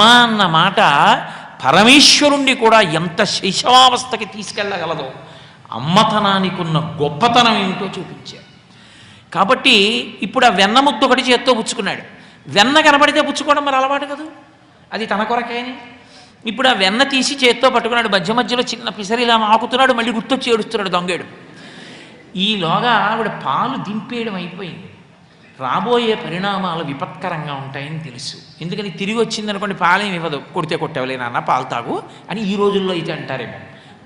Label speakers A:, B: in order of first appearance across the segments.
A: అమ్మ అన్న మాట పరమేశ్వరుణ్ణి కూడా ఎంత శైశవావస్థకి తీసుకెళ్ళగలదో అమ్మతనానికి ఉన్న గొప్పతనం ఏమిటో చూపించారు. కాబట్టి ఇప్పుడు ఆ వెన్న ముద్ద ఒకటి చేత్తో పుచ్చుకున్నాడు. వెన్న కనబడితే పుచ్చుకోవడం మరి అలవాటు కదా? అది తన కొరకేని. ఇప్పుడు ఆ వెన్న తీసి చేత్తో పట్టుకున్నాడు. మధ్య మధ్యలో చిన్న పిసరి ఇలా ఆకుతున్నాడు. మళ్ళీ గుర్తొచ్చి ఏడుస్తున్నాడు దొంగేడు. ఈలోగా ఆవిడ పాలు దింపేయడం అయిపోయింది. రాబోయే పరిణామాలు విపత్కరంగా ఉంటాయని తెలుసు. ఎందుకని తిరిగి వచ్చిందనుకోండి పాలేం ఇవ్వదు. కొడితే కొట్టవలే నాన్న పాలు తాగు అని ఈ రోజుల్లో అయితే అంటారేమో.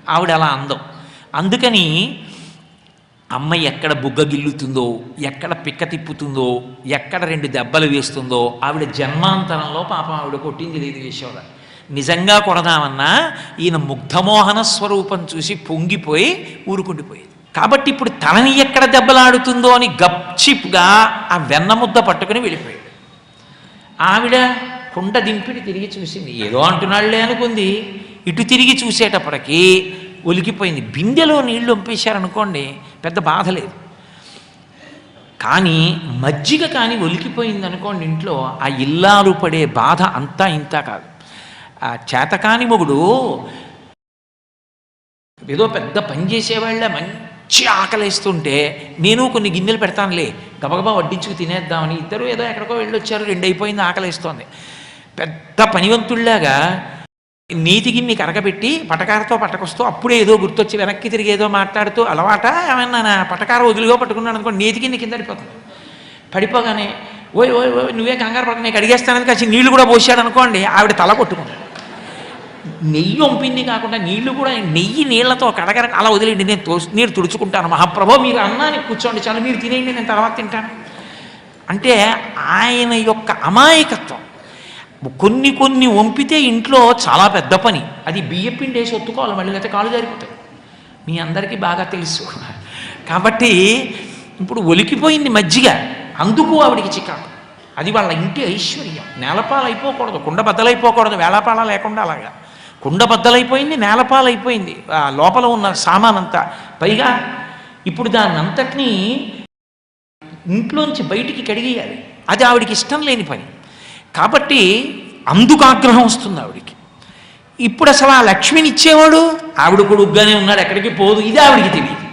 A: ఆవిడ అలా అందం. అందుకని అమ్మ ఎక్కడ బుగ్గ గిల్లుతుందో ఎక్కడ పిక్క తిప్పుతుందో ఎక్కడ రెండు దెబ్బలు వేస్తుందో ఆవిడ జన్మాంతరంలో పాపం ఆవిడ కొట్టింది లేదు యశోద నిజంగా కొడదామన్నా ఈయన ముగ్ధమోహన స్వరూపం చూసి పొంగిపోయి ఊరుకుండిపోయేది. కాబట్టి ఇప్పుడు తనని ఎక్కడ దెబ్బలాడుతుందో అని గప్చిప్గా ఆ వెన్న ముద్ద పట్టుకుని వెళ్ళిపోయాడు. ఆవిడ కుండ దింపిడి తిరిగి చూసింది. ఏదో అంటున్నాడులే అనుకుంది. ఇటు తిరిగి చూసేటప్పటికి ఒలికిపోయింది. బిందెలో నీళ్ళు ఒంపేశారనుకోండి పెద్ద బాధ లేదు. కానీ మజ్జిగ కానీ ఒలికిపోయింది అనుకోండి ఇంట్లో ఆ ఇల్లాలు పడే బాధ అంతా ఇంత కాదు. ఆ చేతకాని మొగుడు ఏదో పెద్ద పని చేసేవాళ్ళ మంచి ఆకలేస్తుంటే నేను కొన్ని గిన్నెలు పెడతానులే గబగబా వడ్డించుకు తినేద్దామని ఇద్దరు ఏదో ఎక్కడికో వెళ్ళొచ్చారు రెండు అయిపోయింది ఆకలేస్తోంది. పెద్ద పనివంతుల్లాగా నీతి గిన్ని కరగబెట్టి పటకారతో పట్టకొస్తూ అప్పుడే ఏదో గుర్తొచ్చి వెనక్కి తిరిగి ఏదో మాట్లాడుతూ అలవాట? ఏమన్నా నా పటకార వదిలిగా పట్టుకున్నాను అనుకోండి నీతి గిన్నె కింద పడిపోతుంది పడిపోగానే ఓయ్ ఓయ్ ఓయ్ నువ్వే కంగారు పడక నీకు అడిగేస్తానని కాసి నీళ్ళు కూడా పోసాడు అనుకోండి ఆవిడ తల కొట్టుకుంది. నెయ్యి వంపింది కాకుండా నీళ్ళు కూడా నెయ్యి నీళ్ళతో కడగర అలా వదిలేండి నేను తో నీరు తుడుచుకుంటాను. మహాప్రభో మీరు అన్నానికి కూర్చోండి చాలు మీరు తినేయండి నేను తర్వాత తింటాను. అంటే ఆయన యొక్క అమాయకత్వం. కొన్ని కొన్ని వంపితే ఇంట్లో చాలా పెద్ద పని. అది బియ్యం పిండి వేసి ఒత్తుకోవాలి మళ్ళీ అయితే కాలు జారిపోతాయి. మీ అందరికీ బాగా తెలుసు. కాబట్టి ఇప్పుడు ఒలికిపోయింది మజ్జిగ. అందుకు ఆవిడికి చికాకు. అది వాళ్ళ ఇంటి ఐశ్వర్యం. నేలపాలైపోకూడదు కుండ బద్దలైపోకూడదు వేళపాల లేకుండా అలాగా. కుండ బద్దలైపోయింది ఆ లోపల ఉన్న సామాన్ అంతా పైగా ఇప్పుడు దాన్ని అంతటినీ ఇంట్లోంచి బయటికి కడిగేయాలి. అది ఆవిడికి ఇష్టం లేని పని. కాబట్టి అందుకు ఆగ్రహం వస్తుంది ఆవిడికి. ఇప్పుడు అసలు ఆ లక్ష్మిని ఇచ్చేవాడు ఆవిడ కొడుగ్గానే ఉన్నాడు ఎక్కడికి పోదు ఇది ఆవిడికి తెలియదు.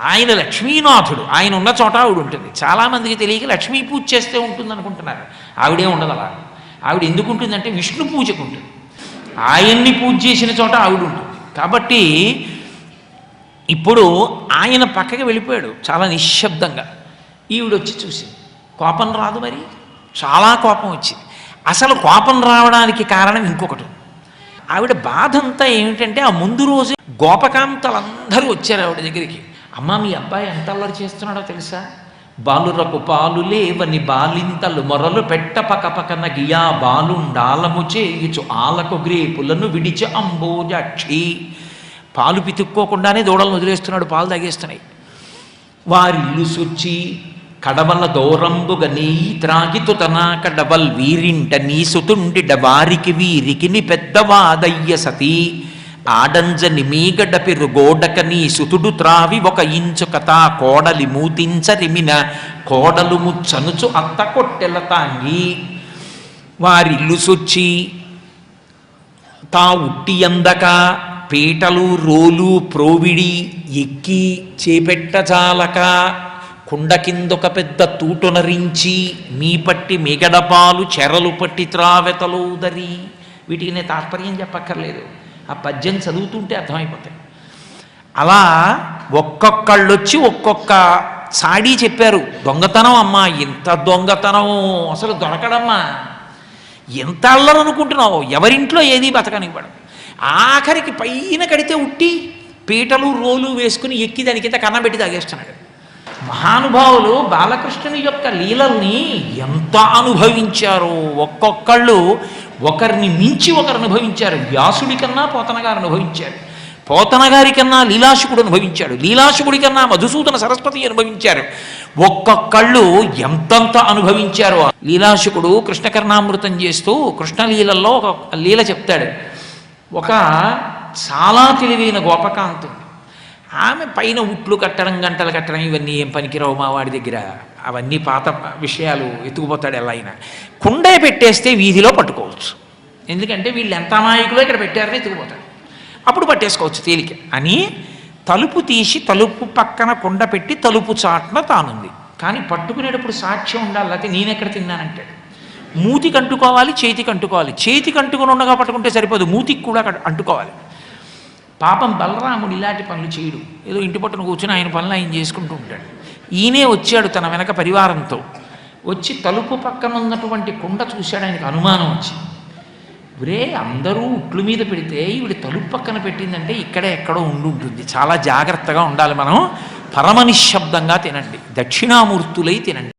A: ఆయన లక్ష్మీనాథుడు ఆయన ఉన్న చోట ఆవిడ ఉంటుంది. చాలామందికి తెలియక లక్ష్మీ పూజ చేస్తే ఉంటుంది అనుకుంటున్నారు ఆవిడే ఉండదు అలా. ఆవిడ ఎందుకు ఉంటుందంటే విష్ణు పూజకు ఉంటుంది. ఆయన్ని పూజ చేసిన చోట ఆవిడ ఉంటుంది కాబట్టి ఇప్పుడు ఆయన పక్కకి వెళ్ళిపోయాడు చాలా నిశ్శబ్దంగా. ఈవిడ వచ్చి చూసింది కోపం రాదు మరి? చాలా కోపం వచ్చింది. అసలు కోపం రావడానికి కారణం ఇంకొకటి ఆవిడ బాధ అంతా ఏమిటంటే ఆ ముందు రోజు గోపకాంతలందరూ వచ్చారు ఆవిడ దగ్గరికి. అమ్మ మీ అబ్బాయి ఎంత అల్లరి చేస్తున్నాడో తెలుసా? బాలురకు పాలు లేవని బాలింతలు మొరలు పెట్ట పక గియా బాలుండాలము చేయుచు ఆలకు గ్రేపులను విడిచి అంబోజాక్షి. పాలు పితుక్కోకుండానే దూడలను వదిలేస్తున్నాడు పాలు తాగేస్తున్నాయి. వారిల్లు సుచ్చి కడవల దూరంబుగ నీ త్రాగితు తన కడవల్ వీరింట నీ సుతుండిడ వారికి వీరికిని పెద్దవాదయ్య సతీ. ఆడంజ మీగడ పెరు గోడక నీ సుతుడు త్రావి ఒక ఇంచు కథా కోడలి మూతించరిమిన కోడలు ముచ్చనుచు అత్త కొట్టెల తాంగి. వారిల్లు సొచ్చి తా ఉట్టి అందక పీటలు రోలు ప్రోవిడి ఎక్కి చేపెట్టజాలక కుండ కిందొక పెద్ద తూటునరించి మీ పట్టి మిగడపాలు చెరలు పట్టి త్రావెతలోదరి వీటికి నేను తాత్పర్యం చెప్పక్కర్లేదు. ఆ పద్యం చదువుతుంటే అర్థమైపోతాయి. అలా ఒక్కొక్కళ్ళు వచ్చి ఒక్కొక్క సాడీ చెప్పారు. దొంగతనం అమ్మా ఇంత దొంగతనం అసలు దొరకడమ్మా. ఎంత అల్లరు అనుకుంటున్నావు ఎవరింట్లో ఏది బతకనివ్వడం. ఆఖరికి పైన కడితే ఉట్టి పీటలు రోలు వేసుకుని ఎక్కి దాని కింద కన్నబెట్టి తాగేస్తున్నాడు. మహానుభావులు బాలకృష్ణుని యొక్క లీలల్ని ఎంత అనుభవించారో ఒక్కొక్కళ్ళు ఒకరిని మించి ఒకరు అనుభవించారు. వ్యాసుడి కన్నా పోతనగారు అనుభవించాడు అనుభవించారు. కన్నా లీలాశుకుడు అనుభవించాడు. లీలాశుకుడి కన్నా మధుసూదన సరస్వతి అనుభవించారు. ఒక్కొక్కళ్ళు ఎంతంత అనుభవించారు లీలాశుకుడు కృష్ణకర్ణామృతం చేస్తూ కృష్ణలీలల్లో ఒక లీల చెప్తాడు. ఒక చాలా తెలివైన గోపకాంతు ఆమె పైన ఉట్లు కట్టడం గంటలు కట్టడం ఇవన్నీ ఏం పనికిరావు మా వాడి దగ్గర? అవన్నీ పాత విషయాలు ఎత్తుకుపోతాడు ఎలా అయినా. కుండే పెట్టేస్తే వీధిలో పట్టుకోవచ్చు. ఎందుకంటే వీళ్ళు ఎంత అమాయకులో ఇక్కడ పెట్టారని ఎత్తుకుపోతాడు అప్పుడు పట్టేసుకోవచ్చు తేలిక. అని తలుపు తీసి తలుపు పక్కన కుండ పెట్టి తలుపు చాటున తానుంది. కానీ పట్టుకునేటప్పుడు సాక్ష్యం ఉండాలి లేకపోతే నేనెక్కడ తిన్నానంటాడు. మూతికి అంటుకోవాలి చేతికి అంటుకోవాలి చేతికి అంటుకుని ఉండగా పట్టుకుంటే సరిపోదు. మూతికి కూడా అంటుకోవాలి. పాపం బలరాముడు ఇలాంటి పనులు చేయడు. ఏదో ఇంటి పట్టున కూర్చొని ఆయన పనులు ఆయన చేసుకుంటూ ఉంటాడు. ఈయనే వచ్చాడు తన వెనక పరివారంతో. వచ్చి తలుపు పక్కన ఉన్నటువంటి కుండ చూశాడు ఆయనకు అనుమానం వచ్చి. ఒరే అందరూ ఉట్లు మీద పెడితే ఈవిడ తలుపు పక్కన పెట్టిందంటే ఇక్కడే ఎక్కడో ఉండి ఉంటుంది. చాలా జాగ్రత్తగా ఉండాలి మనం. పరమ నిశ్శబ్దంగా తినండి. దక్షిణామూర్తులై తినండి.